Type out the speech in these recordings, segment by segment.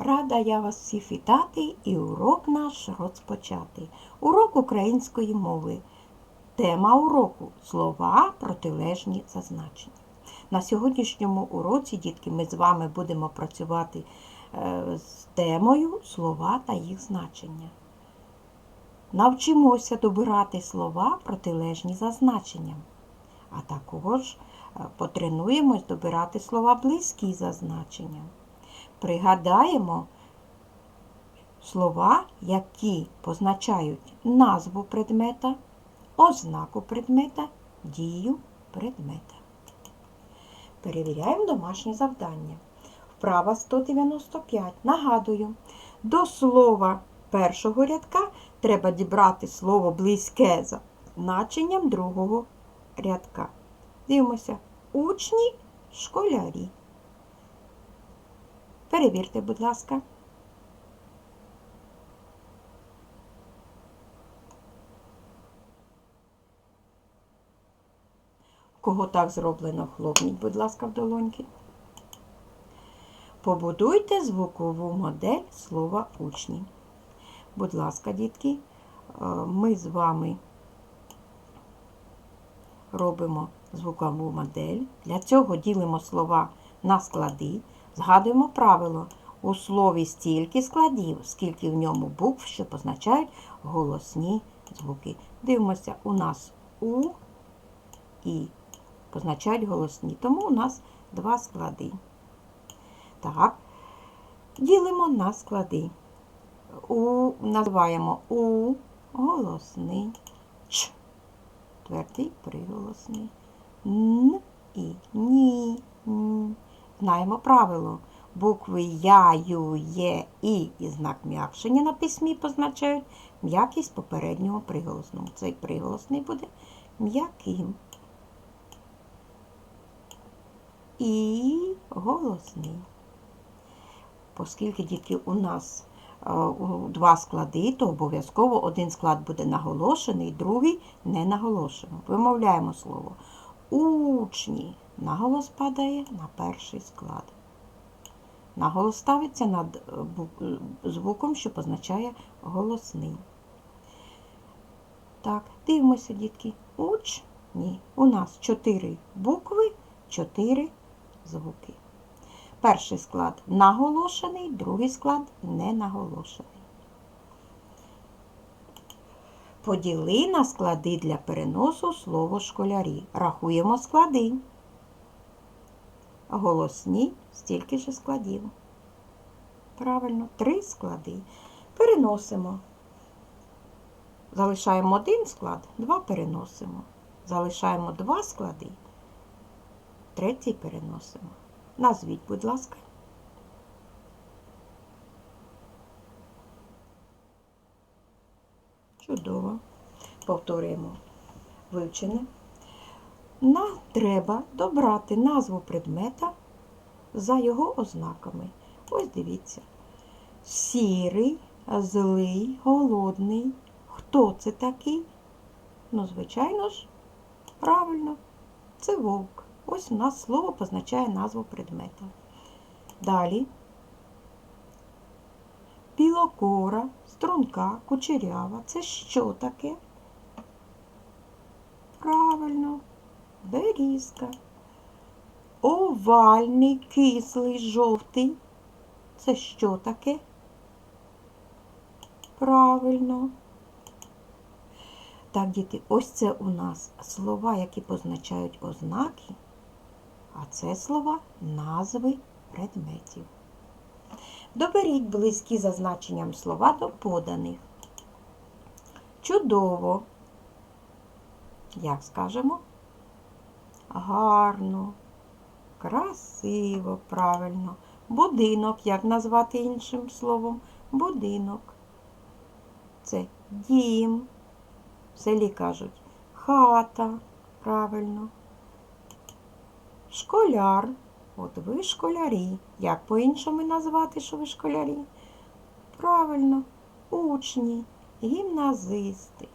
Рада я вас всіх вітати і урок наш розпочати. Урок української мови. Тема уроку слова протилежні зазначення. На сьогоднішньому уроці, дітки, ми з вами будемо працювати е, з темою слова та їх значення. Навчимося добирати слова протилежні за значенням, а також е, потренуємось добирати слова близькі за значенням. Пригадаємо слова, які позначають назву предмета, ознаку предмета, дію предмета. Перевіряємо домашнє завдання. Вправа 195. Нагадую, до слова першого рядка треба дібрати слово близьке за значенням другого рядка. Дивимося. Учні, школярі. Перевірте, будь ласка. Кого так зроблено, хлопніть, будь ласка, в долоньки. Побудуйте звукову модель слова учні. Будь ласка, дітки, е, ми з вами робимо звукову модель. Для цього ділимо слова на склади. Згадуємо правило. У слові стільки складів, скільки в ньому букв, що позначають голосні звуки. Дивимося, у нас У і позначають голосні. Тому у нас два склади. Так, ділимо на склади. У називаємо У голосний, Ч. Твердий приголосний. Н і Ні. Н. Знаємо правило. Букви Я, Ю, Є, І і знак м'якшення на письмі позначають м'якість попереднього приголосного. Цей приголосний буде м'яким. І голосний. Оскільки дітки у нас е, два склади, то обов'язково один склад буде наголошений, другий не наголошений. Вимовляємо слово. Учні. Наголос падає на перший склад. Наголос ставиться над е, е, звуком, що позначає голосний. Так, дивимося, дітки. Учні. У нас чотири букви, чотири звуки. Перший склад наголошений, другий склад не наголошений. Поділи на склади для переносу слово школярі. Рахуємо склади. Голосні стільки ж складів. Правильно, три склади. Переносимо. Залишаємо один склад, два переносимо. Залишаємо два склади, третій переносимо. Назвіть, будь ласка. Чудово. Повторюємо вивчене. Нам треба добрати назву предмета за його ознаками. Ось дивіться. Сірий, злий, голодний. Хто це такий? Ну, звичайно ж, правильно, це вовк. Ось у нас слово позначає назву предмета. Далі. Білокора, струнка, кучерява. Це що таке? Правильно, берізка. Овальний, кислий, жовтий. Це що таке? Правильно. Так, діти, ось це у нас слова, які позначають ознаки, а це слова назви предметів. Доберіть близькі за значенням слова до поданих. Чудово. Як скажемо? Гарно, красиво, правильно. Будинок, як назвати іншим словом? Будинок. Це дім. В селі кажуть хата, правильно. Школяр. От ви школярі. Як по-іншому назвати, що ви школярі? Правильно, учні, гімназисти.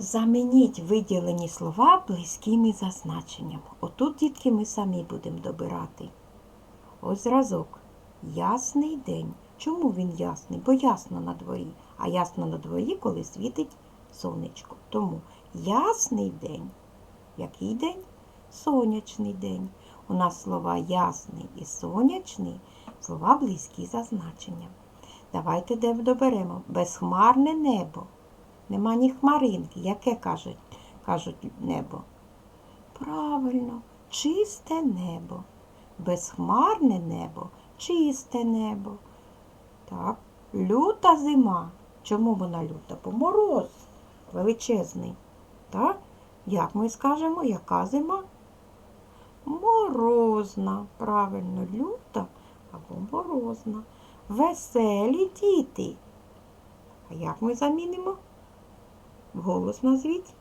Замініть виділені слова близькими за значенням. Отут, дітки, ми самі будемо добирати. Ось зразок. Ясний день. Чому він ясний? Бо ясно на дворі. А ясно на дворі, коли світить сонечко. Тому ясний день. Який день? Сонячний день. У нас слова ясний і сонячний, слова близькі за значенням. Давайте доберемо. Безхмарне небо. Нема ні хмаринки. Яке кажуть, кажуть небо? Правильно, чисте небо. Безхмарне небо, чисте небо. Так, люта зима. Чому вона люта? Бо мороз величезний. Так? Як ми скажемо, яка зима? Морозна. Правильно, люта або морозна. Веселі діти. А як ми замінимо? Голос назвіть.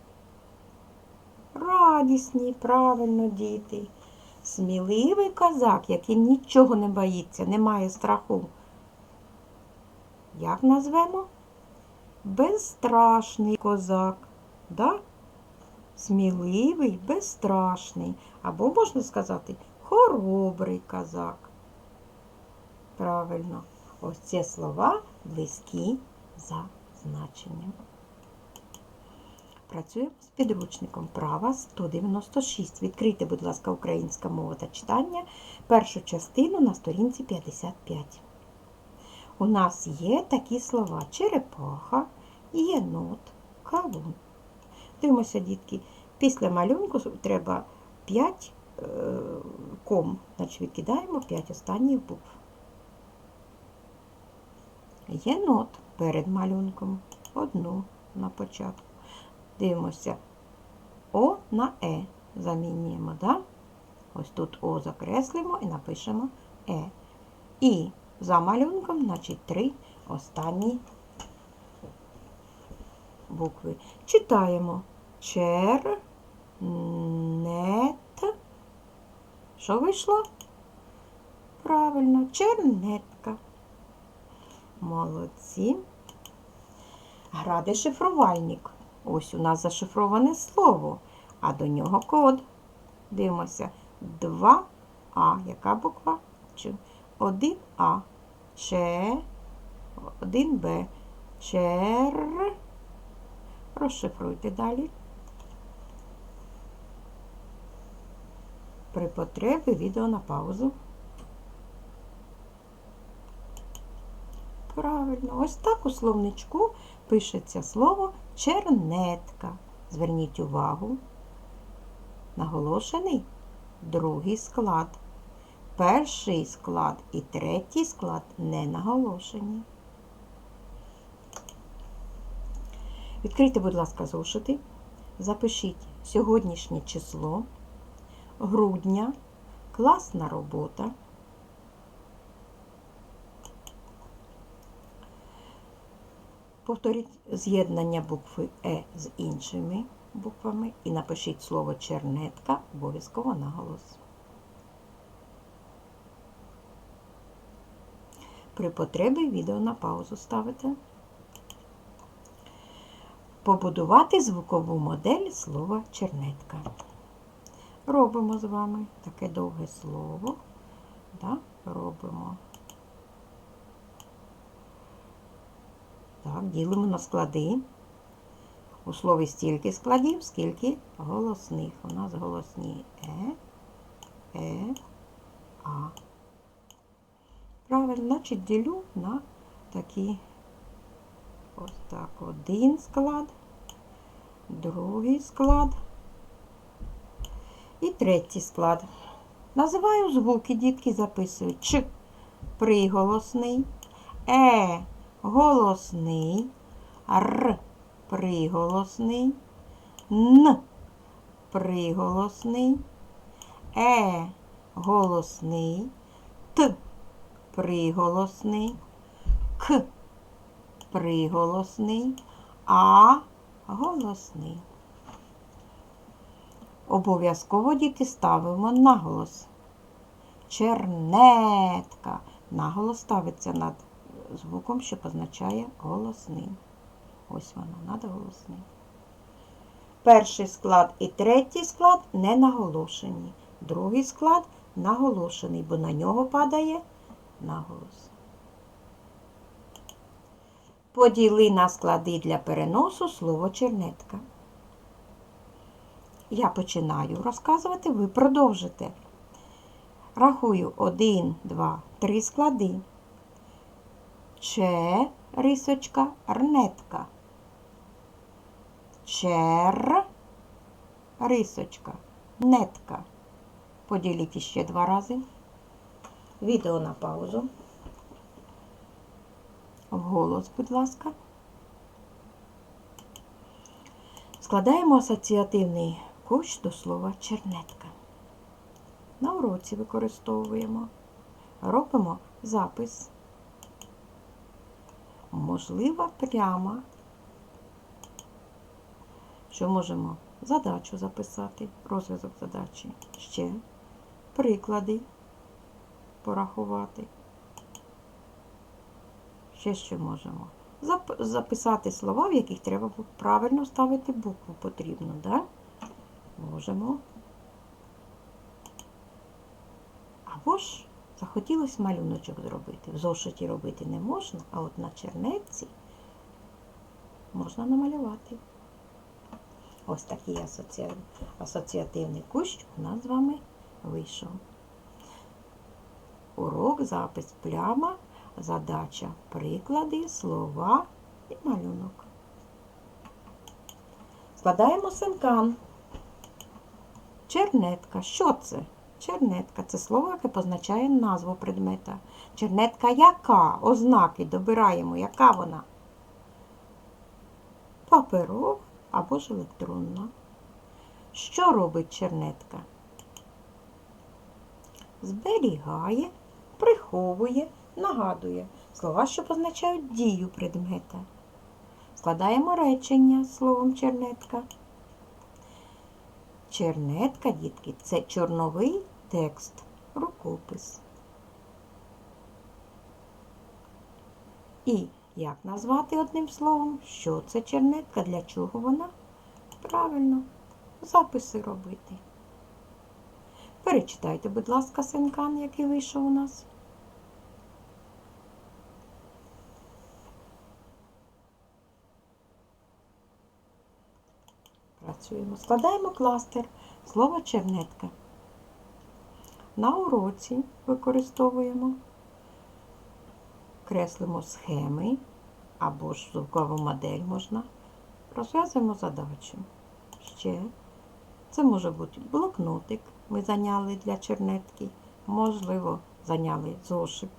Радісні, правильно, діти. Сміливий козак, який нічого не боїться, не має страху. Як назвемо? Безстрашний козак. Да? Сміливий, безстрашний. Або можна сказати, хоробрий козак. Правильно, ось ці слова близькі за значенням. Працюємо з підручником права 196. Відкрийте, будь ласка, українська мова та читання, першу частину на сторінці 55. У нас є такі слова черепаха, єнот, кавун. Дивимося, дітки, після малюнку треба 5 е, ком, значить викидаємо 5 останніх букв. Єнот перед малюнком. Одну на початку. Дивимося. О на Е замінюємо, да? Ось тут О закреслимо і напишемо Е. І за малюнком, значить, три останні букви. Читаємо чернет. Що вийшло? Правильно, чернетка. Молодці. Гра дешифрувальник. Ось у нас зашифроване слово, а до нього код. Дивимося. 2А. Яка буква? 1А. Ч. 1Б. Чер. Розшифруйте далі. При потребі відео на паузу. Правильно, ось так у словничку пишеться слово чернетка. Зверніть увагу. Наголошений другий склад. Перший склад і третій склад не наголошені. Відкрийте, будь ласка, зошити. Запишіть сьогоднішнє число, грудня, класна робота. Повторіть з'єднання букви Е з іншими буквами і напишіть слово чернетка обов'язково наголос. При потребі відео на паузу ставите. Побудувати звукову модель слова чернетка. Робимо з вами таке довге слово. Да? Робимо. Так, ділимо на склади. У слові стільки складів, скільки голосних. У нас голосні Е, Е, А. Правильно, значить ділю на такі ось так. Один склад, другий склад і третій склад. Називаю звуки, дітки записують. Ч приголосний, Е голосний, Р. Приголосний, Н. Приголосний, Е. Голосний, Т. Приголосний, К. Приголосний, А. Голосний. Обов'язково діти ставимо наголос. Чернетка. Наголос ставиться над звуком, що позначає голосний. Ось воно, надголосний. Перший склад і третій склад не наголошені. Другий склад наголошений, бо на нього падає наголос. Поділи на склади для переносу слово чернетка. Я починаю розказувати, ви продовжите. Рахую 1, 2, 3 склади. Че, рисочка, рнетка. Чер, рисочка, нетка. Поділіть іще два рази. Відео на паузу. Вголос, будь ласка. Складаємо асоціативний кущ до слова чернетка. На уроці використовуємо. Робимо запис. Можлива пряма. Що можемо задачу записати, розв'язок задачі. Ще приклади порахувати. Ще що можемо? Записати слова, в яких треба правильно ставити букву потрібно, да? Можемо. Або ж захотілося малюночок зробити. В зошиті робити не можна, а от на чернетці можна намалювати. Ось такий асоці- асоціативний кущ у нас з вами вийшов. Урок, запис пляма, задача, приклади, слова і малюнок. Складаємо синкан. Чернетка. Що це? Чернетка це слово, яке позначає назву предмета. Чернетка яка? Ознаки добираємо, яка вона? Паперова або ж електронна. Що робить чернетка? Зберігає, приховує, нагадує слова, що позначають дію предмета. Складаємо речення словом чернетка. Чернетка, дітки, це чорновий текст, рукопис. І як назвати одним словом, що це чернетка, для чого вона? Правильно, записи робити. Перечитайте, будь ласка, синкан, який вийшов у нас. Працюємо. Складаємо кластер. Слово чернетка. На уроці використовуємо, креслимо схеми або ж звукову модель можна. Розв'язуємо задачу. Ще. Це може бути блокнотик. Ми зайняли для чернетки. Можливо, зайняли зошит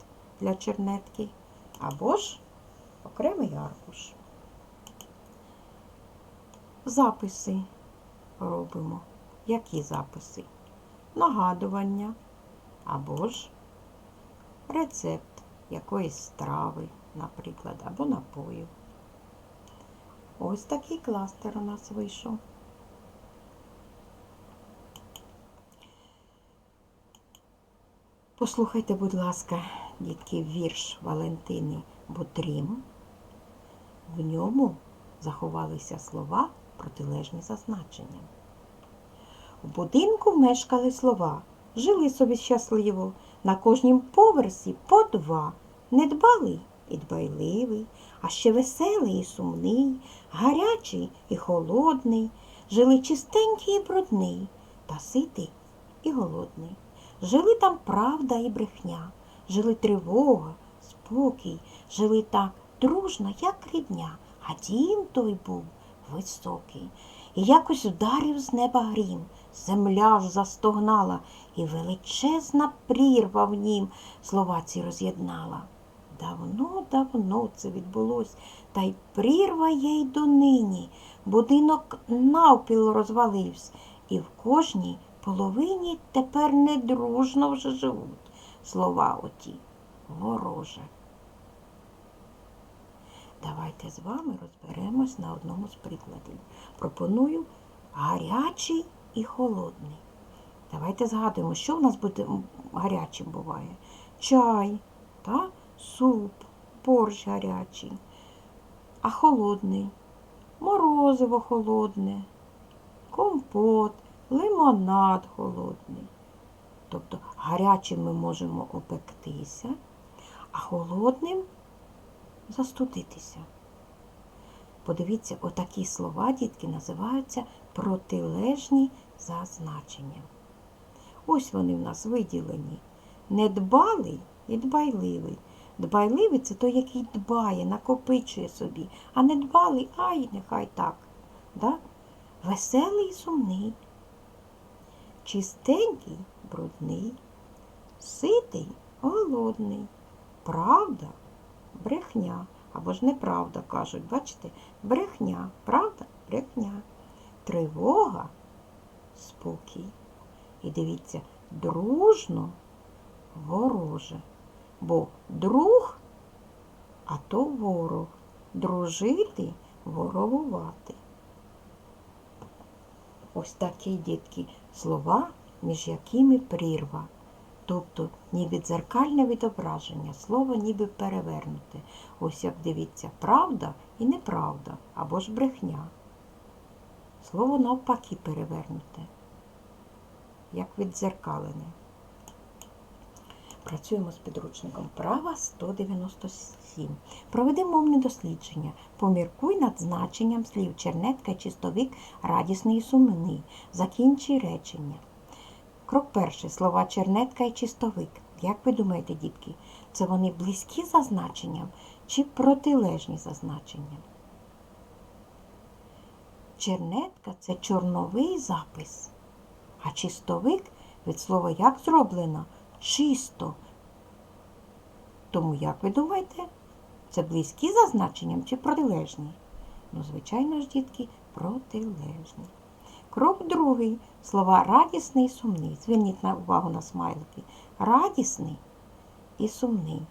для чернетки. Або ж окремий аркуш. Записи робимо. Які записи? Нагадування або ж рецепт якоїсь страви, наприклад, або напою. Ось такий кластер у нас вийшов. Послухайте, будь ласка, дітки, вірш Валентини Бутрім. В ньому заховалися слова протилежні за значенням. В будинку мешкали слова, жили собі щасливо, на кожнім поверсі по два, недбалий і дбайливий, а ще веселий і сумний, гарячий і холодний, жили чистенький і брудний, та ситий і голодний. Жили там правда і брехня, жили тривога, спокій, жили так дружно, як рідня, а дім той був високий. І якось вдарив з неба грім, земля ж застогнала, і величезна прірва в нім слова ці роз'єднала. Давно, давно це відбулось, та й прірва є й донині. Будинок навпіл розвалився, і в кожній половині тепер недружно вже живуть. Слова оті вороже. Давайте з вами розберемось на одному з прикладів. Пропоную гарячий і холодний. Давайте згадуємо, що в нас буде гарячим буває. Чай, та? суп, борщ гарячий. А холодний, морозиво холодне, компот, лимонад холодний. Тобто гарячим ми можемо опектися, а холодним застудитися. Подивіться, отакі слова, дітки, називаються протилежні за значенням. Ось вони в нас виділені. Недбалий і дбайливий. Дбайливий це той, який дбає, накопичує собі, а недбалий, ай, нехай так. Да? Веселий і сумний, чистенький, брудний, ситий, голодний, правда, брехня. Або ж неправда кажуть, бачите, брехня, правда, брехня, тривога, спокій. І дивіться, дружно, вороже. Бо друг, а то ворог. Дружити, ворогувати. Ось такі дітки слова, між якими прірва. Тобто ніби дзеркальне відображення, слово ніби перевернуте. Ось як дивіться, правда і неправда, або ж брехня. Слово навпаки перевернуте, як віддзеркалене. Працюємо з підручником права 197. Проведи мовне дослідження. Поміркуй над значенням слів чернетка чистовик, радісний і сумний. Закінчи речення. Крок перший. Слова чернетка і чистовик. Як ви думаєте, дітки, це вони близькі за значенням чи протилежні за значенням? Чернетка це чорновий запис, а чистовик від слова як зроблено? Чисто. Тому, як ви думаєте, це близькі за значенням чи протилежні? Ну, звичайно ж, дітки, протилежні. Крок другий. Слова радісний і сумний. Зверніть увагу на смайлики. Радісний і сумний.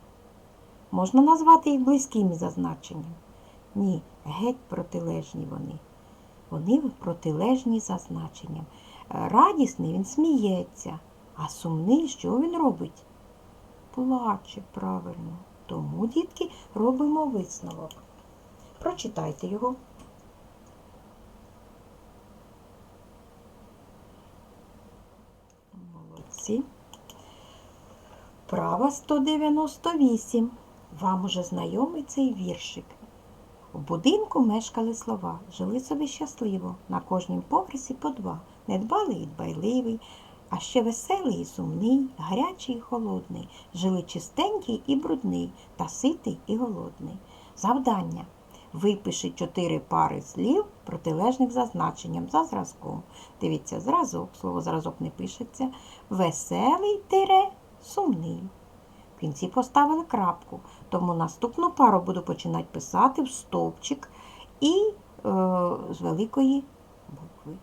Можна назвати їх близькими за значенням? Ні, геть протилежні вони. Вони протилежні за значенням. Радісний він сміється, а сумний, що він робить? Плаче правильно. Тому, дітки, робимо висновок. Прочитайте його. Молодці. Права 198. Вам уже знайомий цей віршик. У будинку мешкали слова, жили собі щасливо, на кожнім поверсі по два. Недбалий і дбайливий, а ще веселий і сумний, гарячий і холодний, жили чистенький і брудний, та ситий і голодний. Завдання. Випиши чотири пари слів, протилежних за значенням, за зразком. Дивіться, зразок, слово зразок не пишеться. Веселий тире сумний. В кінці поставили крапку, тому наступну пару буду починати писати в стовпчик і е, з великої букви.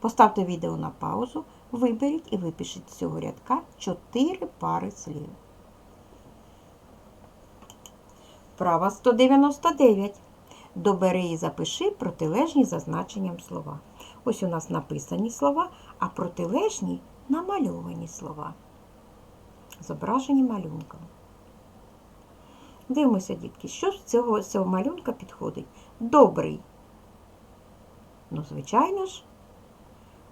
Поставте відео на паузу, виберіть і випишіть з цього рядка 4 пари слів. Права 199. Добери і запиши протилежні за значенням слова. Ось у нас написані слова, а протилежні намальовані слова. Зображені малюнком. Дивимося, дітки, що з цього, з цього малюнка підходить? Добрий. Ну, звичайно ж,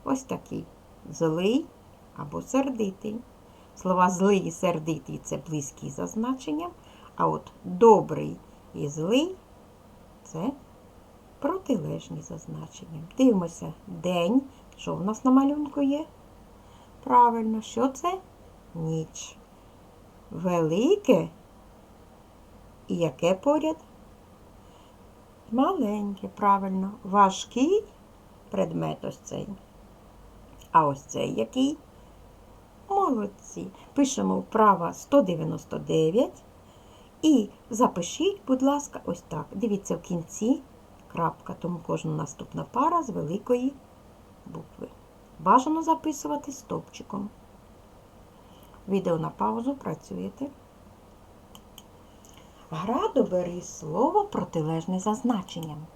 ось такий. Злий або сердитий. Слова злий і сердитий це близькі за значенням, а от добрий і злий це протилежні за значенням. Дивимося день. Що в нас на малюнку є? Правильно, що це? Ніч. Велике. І яке поряд? Маленьке, правильно. Важкий предмет ось цей. А ось цей який? Молодці. Пишемо вправо 199. І запишіть, будь ласка, ось так. Дивіться в кінці крапка, тому кожна наступна пара з великої букви. Бажано записувати стовпчиком. Відео на паузу працюєте. Гра добери слово протилежне за значенням.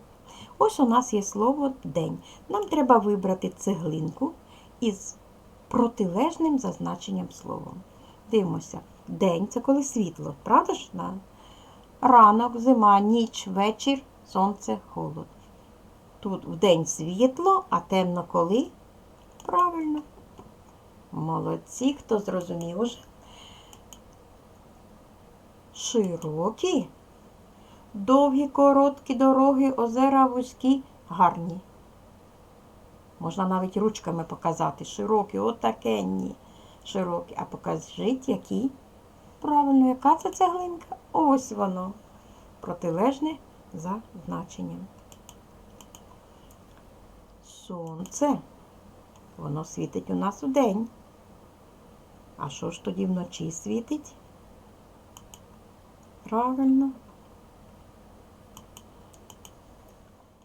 Ось у нас є слово день. Нам треба вибрати цеглинку із протилежним зазначенням словом. Дивимося. День це коли світло, правда ж? Да? Ранок, зима, ніч, вечір, сонце, холод. Тут вдень світло, а темно коли? Правильно. Молодці, хто зрозумів уже. Широкі, довгі, короткі дороги, озера вузькі, гарні. Можна навіть ручками показати. Широкі, отакенні. Широкі. А покажіть, які. Правильно, яка це цеглинка? Ось воно. Протилежне за значенням. Сонце. Воно світить у нас удень. А що ж тоді вночі світить? Правильно.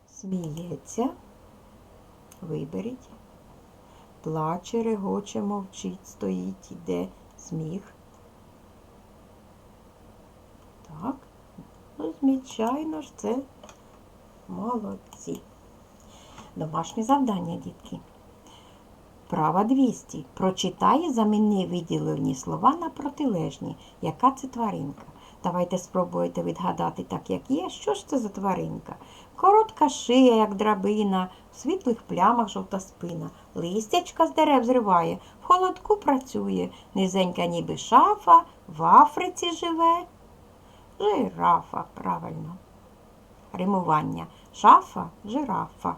Сміється. Виберіть. Плаче, регоче, мовчить, стоїть, іде сміх. Так. Ну, звичайно ж, це молодці. Домашнє завдання, дітки. Права 200. Прочитай і заміни виділені слова на протилежні. Яка це тваринка? Давайте спробуйте відгадати так, як є. Що ж це за тваринка? Коротка шия, як драбина, в світлих плямах жовта спина. Листячка з дерев зриває, в холодку працює, низенька ніби шафа, в Африці живе. Жирафа, правильно. Римування. Шафа, жирафа.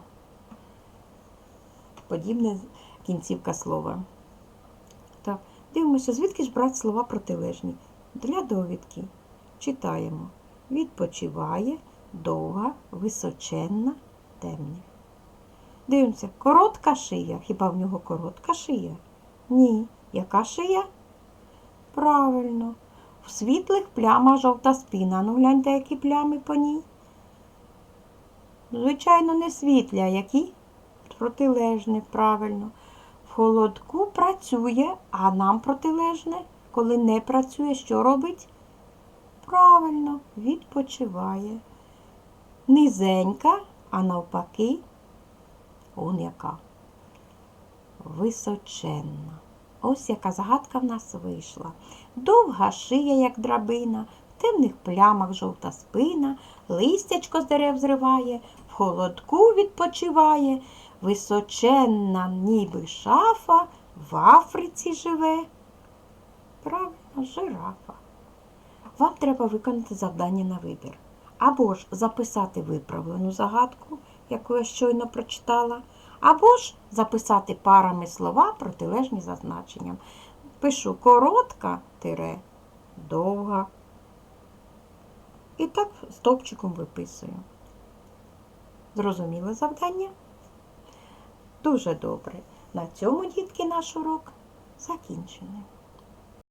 Подібне кінцівка слова. Так, дивимося, звідки ж брати слова протилежні. Для довідки читаємо. Відпочиває, довга, височенна, темна. Дивимося, коротка шия. Хіба в нього коротка шия? Ні. Яка шия? Правильно. В світлих плямах жовта спина. Ну гляньте, які плями по ній. Звичайно, не світлі, а які? Протилежне, правильно. В холодку працює, а нам протилежне, коли не працює, що робить? Правильно, відпочиває. Низенька, а навпаки, он яка. Височенна. Ось яка загадка в нас вийшла. Довга шия, як драбина, в темних плямах жовта спина, листячко з дерев зриває, в холодку відпочиває, височенна, ніби шафа, в Африці живе. Правильно, жирафа. Вам треба виконати завдання на вибір. Або ж записати виправлену загадку, яку я щойно прочитала, або ж записати парами слова протилежні за значенням. Пишу коротка тире, довга. І так стовпчиком виписую. Зрозуміле завдання? Дуже добре. На цьому, дітки, наш урок закінчений.